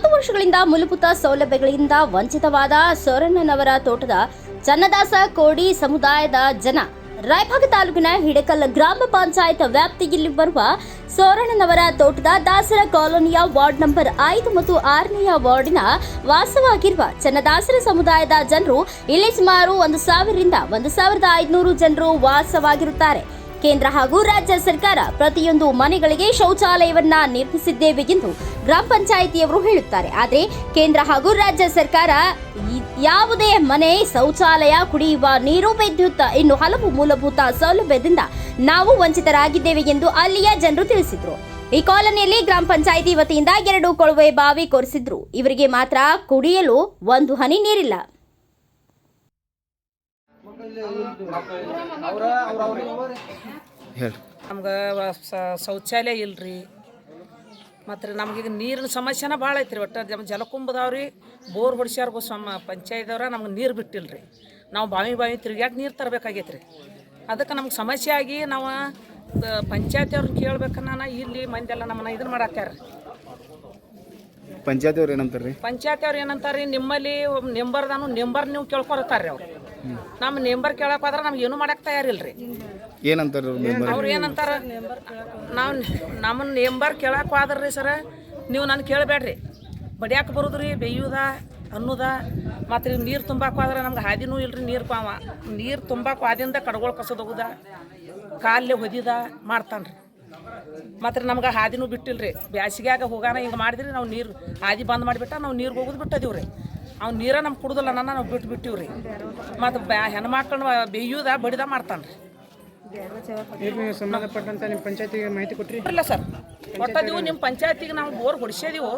ಹತ್ತು ವರ್ಷಗಳಿಂದ ಮೂಲಭೂತ ಸೌಲಭ್ಯಗಳಿಂದ ವಂಚಿತವಾದ ಸೋರಣ್ಣನವರ ತೋಟದ ಚನ್ನದಾಸ ಕೋಡಿ ಸಮುದಾಯದ ಜನ. ರಾಯಭಾಗ ತಾಲೂಕಿನ ಹಿಡಕಲ್ ಗ್ರಾಮ ಪಂಚಾಯತ್ ವ್ಯಾಪ್ತಿಯಲ್ಲಿ ಬರುವ ಸೋರಣ್ಣನವರ ತೋಟದ ದಾಸರ ಕಾಲೋನಿಯ ವಾರ್ಡ್ ನಂಬರ್ ಐದು ಮತ್ತು ಆರನೆಯ ವಾರ್ಡಿನ ವಾಸವಾಗಿರುವ ಚನ್ನದಾಸರ ಸಮುದಾಯದ ಜನರು ಇಲ್ಲಿ ಸುಮಾರು ಒಂದು ಸಾವಿರದಿಂದ ಒಂದು ಸಾವಿರದ ಐದುನೂರು ಜನರು ವಾಸವಾಗಿರುತ್ತಾರೆ. ಕೇಂದ್ರ ಹಾಗೂ ರಾಜ್ಯ ಸರ್ಕಾರ ಪ್ರತಿಯೊಂದು ಮನೆಗಳಿಗೆ ಶೌಚಾಲಯವನ್ನ ನಿರ್ಮಿಸಿದ್ದೇವೆ ಎಂದು ಗ್ರಾಮ ಪಂಚಾಯಿತಿಯವರು ಹೇಳುತ್ತಾರೆ. ಆದರೆ ಕೇಂದ್ರ ಹಾಗೂ ರಾಜ್ಯ ಸರ್ಕಾರ ಯಾವುದೇ ಮನೆ, ಶೌಚಾಲಯ, ಕುಡಿಯುವ ನೀರು, ವಿದ್ಯುತ್ ಇನ್ನು ಹಲವು ಮೂಲಭೂತ ಸೌಲಭ್ಯದಿಂದ ನಾವು ವಂಚಿತರಾಗಿದ್ದೇವೆ ಎಂದು ಅಲ್ಲಿಯ ಜನರು ತಿಳಿಸಿದರು. ಈ ಕಾಲೋನಿಯಲ್ಲಿ ಗ್ರಾಮ ಪಂಚಾಯಿತಿ ವತಿಯಿಂದ ಎರಡು ಕೊಳವೆ ಬಾವಿ ಕೊರೆಸಿದ್ರು. ಇವರಿಗೆ ಮಾತ್ರ ಕುಡಿಯಲು ಒಂದು ಹನಿ ನೀರಿಲ್ಲ. ನಮ್ಗೆ ಶೌಚಾಲಯ ಇಲ್ರಿ. ಮತ್ತು ಈಗ ನೀರಿನ ಸಮಸ್ಯೆನ ಭಾಳ ಐತ್ರಿ ಒಟ್ಟು. ನಮ್ಮ ಜಲಕುಂಭದವ್ರಿ ಬೋರ್ ಹೊಡಿಸ್ಯಾರ ಸಮ ಪಂಚಾಯದವ್ರ ನಮ್ಗೆ ನೀರು ಬಿಟ್ಟಿಲ್ರಿ. ನಾವು ಬಾವಿ ಬಾವಿ ತಿರ್ಗ್ಯಾಕೆ ನೀರು ತರಬೇಕಾಗೈತೆ ರೀ ಅದಕ್ಕೆ ನಮ್ಗೆ ಸಮಸ್ಯೆ ಆಗಿ ನಾವು ಪಂಚಾಯತ್ ಅವ್ರನ್ನ ಕೇಳ್ಬೇಕನ್ನ ಇಲ್ಲಿ ಮಂದೆಲ್ಲ ನಮ್ಮನ್ನ ಇದನ್ನ ಮಾಡಾಕ್ಯಾರ. ಪಂಚಾಯತಿ ಅವ್ರು ಏನಂತಾರೆ ರೀ ಪಂಚಾಯತಿ ಅವ್ರು ಏನಂತಾರೆ ನಿಮ್ಮಲ್ಲಿ ನೆಂಬರ್ದಾನು ನಿಂಬರ್ ನೀವು ಕೇಳ್ಕೊರತ್ತಾರ್ರಿ ಅವ್ರು. ನಮ್ಮ ನೇಂಬರ್ ಕೇಳಕ್ ಹೋದ್ರೆ ನಮ್ಗೆ ಏನೂ ಮಾಡಕ್ ತಯಾರಿಲ್ರಿ. ಏನಂತಾರೆ ಅವ್ರು ಏನಂತಾರ? ನಾವು ನಮ್ಮ ನೇಂಬರ್ ಕೇಳಕ್ ಹೋದ್ರಿ ಸರ ನೀವು ನಾನು ಕೇಳಬೇಡ್ರಿ. ಬಡಿಯಾಕ ಬರುದ್ರಿ ಬೇಯುದ ಅನ್ನೋದ ಮತ್ತು ನೀರು ತುಂಬಾಕ ಹೋದ್ರೆ ನಮ್ಗೆ ಹಾದಿನೂ ಇಲ್ರಿ ನೀರು ಪಾವ. ನೀರು ತುಂಬಾಕ ಹಾದಿಂದ ಕಡ್ಗೊಳ್ ಕಸದೋಗುದ ಕಾಲ್ಲೆ ಕಾಲೇ ಹೊದಿದ ಮಾಡ್ತಾನ್ರಿ. ಮತ್ತು ನಮ್ಗೆ ಹಾದಿನೂ ಬಿಟ್ಟಿಲ್ರಿ. ಬ್ಯಾಸಿಗ್ಯಾಗ ಹೋಗಾನ ಹಿಂಗೆ ಮಾಡಿದ್ರಿ ನಾವು ನೀರು ಹಾದಿ ಬಂದ್ ಮಾಡಿಬಿಟ್ಟ ನಾವು ನೀರು ಹೋಗೋದು ಬಿಟ್ಟದೀವ್ರಿ. ಅವ್ನು ನೀರ ನಮ್ಮ ಕುಡ್ದಲ್ಲ ನನ್ನ ನಾವು ಬಿಟ್ಟು ಬಿಟ್ಟಿವ್ರಿ. ಮತ್ತು ಬ್ಯಾ ಹೆಣ್ಮಕ್ಳನ್ನ ಬೇಯುದ ಬಡಿದ ಮಾಡ್ತಾನೆ ರೀ ಸಂಬಂಧಪಟ್ಟಂತ ನಿಮ್ಮ ಪಂಚಾಯತಿಗೆ ಮಾಹಿತಿ ಕೊಟ್ರಿ. ಇಲ್ಲ ಸರ್. ಕೊಟ್ಟದೀವು ನಿಮ್ಮ ಪಂಚಾಯತಿಗೆ ನಾವು ಬೋರ್ ಹೊಡ್ಸಿದೀವು.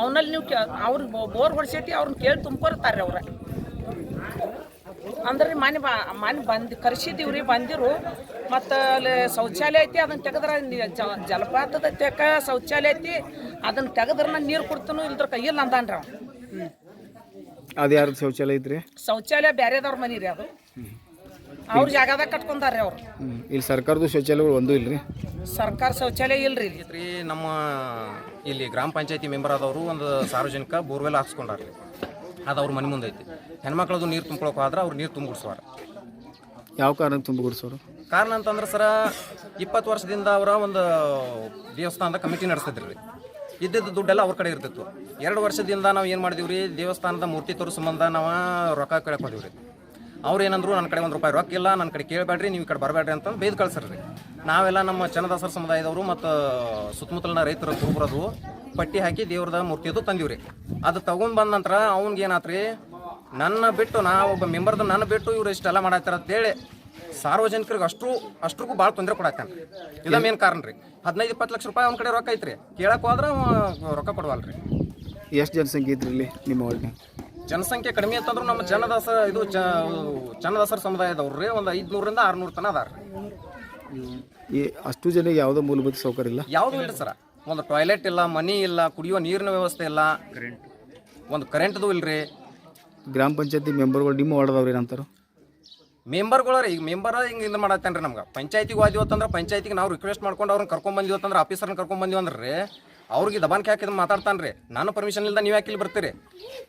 ಅವನಲ್ಲಿ ನೀವು ಕೇ ಅವ್ರು ಬೋರ್ ಹೊಡ್ಸೈತಿ ಅವ್ರನ್ನ ಕೇಳಿ ತುಂಬ್ಕೊರ್ತಾರೆ ಅವ್ರ. ಅಂದ್ರೆ ಮನೆ ಬಾ ಮನೆ ಬಂದು ಕರ್ಸಿದ್ದೀವಿ ರೀ ಬಂದಿರು. ಮತ್ತು ಅಲ್ಲಿ ಶೌಚಾಲಯ ಐತಿ ಅದನ್ನ ತೆಗೆದ್ರೆ ಜಲಪಾತದ ತೆಕ್ಕ ಶೌಚಾಲಯ ಐತಿ ಅದನ್ನ ತೆಗೆದ್ರೆ ನಾನು ನೀರು ಕೊಡ್ತೀನೋ ಇಲ್ದ್ರ ಕೈಯಲ್ಲಿ ಅಂದಾನ್ರಿ ಅವ್ನು. ಅದು ಶೌಚಾಲಯ ಐತ್ರಿ? ಶೌಚಾಲಯ ಬ್ಯಾರೆದವ್ರ ಮನೆ ರೀ ಅದು. ಅವ್ರ ಜಾಗದಾಗ ಕಟ್ಕೊಂಡಾರ್ರಿ ಅವ್ರು. ಇಲ್ಲಿ ಸರ್ಕಾರದ ಶೌಚಾಲಯಗಳು ಒಂದೂ ಇಲ್ರಿ? ಸರ್ಕಾರ ಶೌಚಾಲಯ ಇಲ್ರಿ ಇಲ್ಲಿ. ರೀ ನಮ್ಮ ಇಲ್ಲಿ ಗ್ರಾಮ ಪಂಚಾಯತಿ ಮೆಂಬರ್ ಆದವರು ಒಂದು ಸಾರ್ವಜನಿಕ ಬೋರ್ವೆಲ್ ಹಾಕ್ಸ್ಕೊಂಡಾರ್ರಿ ಅದು ಅವ್ರ ಮನೆ ಮುಂದೆ ಐತಿ. ಹೆಣ್ಮಕ್ಳದು ನೀರು ತುಂಬ್ಕೊಳಕ್ಕೆ ಹೋದ್ರೆ ಅವ್ರು ನೀರು ತುಂಬಿಡ್ಸುವಾರ ಯಾವ ಕಾರಣಕ್ಕೆ ತುಂಬ ಗುಡಿಸೋರು ಕಾರಣ ಅಂತಂದ್ರೆ ಸರ ಇಪ್ಪತ್ತು ವರ್ಷದಿಂದ ಅವರ ಒಂದು ದೇವಸ್ಥಾನದ ಕಮಿಟಿ ನಡೆಸ್ತಿದ್ರಿ ರೀ ಇದ್ದಿದ್ದು ದುಡ್ಡೆಲ್ಲ ಅವ್ರ ಕಡೆ ಇರ್ತಿತ್ತು. ಎರಡು ವರ್ಷದಿಂದ ನಾವು ಏನು ಮಾಡಿದೀವಿ ರೀ ದೇವಸ್ಥಾನದ ಮೂರ್ತಿ ತೋರಿಸ್ ಸಂಬಂಧ ನಾವು ರೊಕ್ಕ ಕೇಳಕ್ಕೆ ಹೋದಿವಿ ರೀ ಅವ್ರು ಏನಂದ್ರು ನನ್ನ ಕಡೆ ಒಂದು ರೂಪಾಯಿ ರೊಕ್ಕ ಇಲ್ಲ ನನ್ನ ಕಡೆ ಕೇಳಬೇಡ್ರಿ ನೀವು ಈ ಕಡೆ ಬರಬೇಡ್ರಿ ಅಂತ ಬೈದು ಕಳ್ಸರ್ರಿ. ನಾವೆಲ್ಲ ನಮ್ಮ ಚನ್ನದಾಸರ ಸಮುದಾಯದವರು ಮತ್ತು ಸುತ್ತಮುತ್ತಲಿನ ರೈತರ ಕುರುಬರದು, ಪಟ್ಟಿ ಹಾಕಿ ದೇವ್ರದ ಮೂರ್ತಿದು ತಂದೀವಿ ರೀ ಅದು ತಗೊಂಡ್ ಬಂದ ನಂತರ ಅವ್ನಿಗೆ ಏನಾತ್ರಿ, ನನ್ನ ಬಿಟ್ಟು ನಾ ಒಬ್ಬ ಮೆಂಬರ್ದು ನನ್ನ ಬಿಟ್ಟು ಇವ್ರು ಇಷ್ಟೆಲ್ಲ ಮಾಡತ್ತಾರ ಅಂತೇಳಿ ಸಾರ್ವಜನಿಕರಿಗೆ ಅಷ್ಟು ಅಷ್ಟ್ರಿಗೂ ಭಾಳ ತೊಂದರೆ ಕೊಡತ್ತಾನ ಇಲ್ಲ ಮೇನ್ ಕಾರಣ ರೀ. ಹದಿನೈದು ಇಪ್ಪತ್ತು ಲಕ್ಷ ರೂಪಾಯಿ ಅವ್ನ ಕಡೆ ರೊಕ್ಕ ಐತ್ರಿ. ಕೇಳಕ್ ಹೋದ್ರೆ ರೊಕ್ಕ ಕೊಡವಲ್ರಿ. ಎಷ್ಟು ಜನಸಂಖ್ಯೆ ಇದ್ರಿ ಇಲ್ಲಿ ನಿಮ್ಮ ಒಳಗೆ ಜನಸಂಖ್ಯೆ ಕಡಿಮೆ ಅಂತಂದ್ರು ನಮ್ಮ ಜನದಾಸ ಇದು ಚ ಚನ್ನದಾಸರ ಸಮುದಾಯದವ್ರು ರೀ. ಒಂದು ಐದುನೂರಿಂದ ಆರುನೂರು ತನ ಅದಾರ ಈ ಅಷ್ಟು ಜನ ಯಾವುದೋ ಮೂಲಭೂತ ಸೌಕರ್ಯ ಇಲ್ಲ? ಯಾವುದೂ ಇಲ್ಲ ಸರ. ಒಂದು ಟಾಯ್ಲೆಟ್ ಇಲ್ಲ ಮನಿ ಇಲ್ಲ ಕುಡಿಯುವ ನೀರಿನ ವ್ಯವಸ್ಥೆ ಇಲ್ಲ. ಒಂದು ಕರೆಂಟ್ದು ಇಲ್ರಿ. ಗ್ರಾಮ ಪಂಚಾಯತಿ ಮೆಂಬರ್ಗಳು ನಿಮ್ಮ ವಾರ್ಡ್ದವ್ರು ಏನಂತಾರೆ? ಮೆಂಬರ್ಗಳು ರೀ ಈಗ ಮೆಂಬರ್ ಹಿಂಗೆ ಇದು ಮಾಡತ್ತೇನ್ರಿ ನಮ್ಗೆ? ಪಂಚಾಯತಿಗೆ ಅಂತಂದ್ರೆ ಪಂಚಾಯತಿಗೆ ನಾವು ರಿಕ್ವೆಸ್ಟ್ ಮಾಡ್ಕೊಂಡು ಅವ್ರನ್ನ ಕರ್ಕೊಂಡ್ ಅಂತಂದ್ರೆ ಆಫೀಸರ್ನ ಕರ್ಕೊಂಡ್ ಬಂದಿವಿ ಅಂದ್ರೆ, ಅವ್ರಿಗೆ ದಬಾನ್ಕೆ ಹಾಕಿದ್ ಮಾತಾಡ್ತಾನೆ ರೀ ನಾನು ಪರ್ಮಿಷನ್ ಇಲ್ದ ನೀವು ಯಾಕೆ ಇಲ್ಲಿ ಬರ್ತೀರಿ?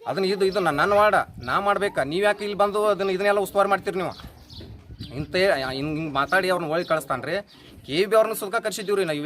ಅದನ್ನ ಇದು ಇದು ನನ್ನ ವಾಡ ನಾ ಮಾಡ್ಬೇಕಾ, ನೀವು ಯಾಕೆ ಇಲ್ಲಿ ಬಂದು ಅದನ್ನ ಇದನ್ನೆಲ್ಲ ಉಸ್ತುವಾರಿ ಮಾಡ್ತೀರಿ ನೀವು? ಇಂತ ಹಿಂಗೆ ಮಾತಾಡಿ ಅವ್ರನ್ನ ಒಳಗೆ ಕಳಿಸ್ತಾನೆ ರೀ ಕೆ ಬಿ ಅವ್ರನ್ನ ಸುಖ ಕರ್ಸಿದ್ದೀವಿ ನಾವು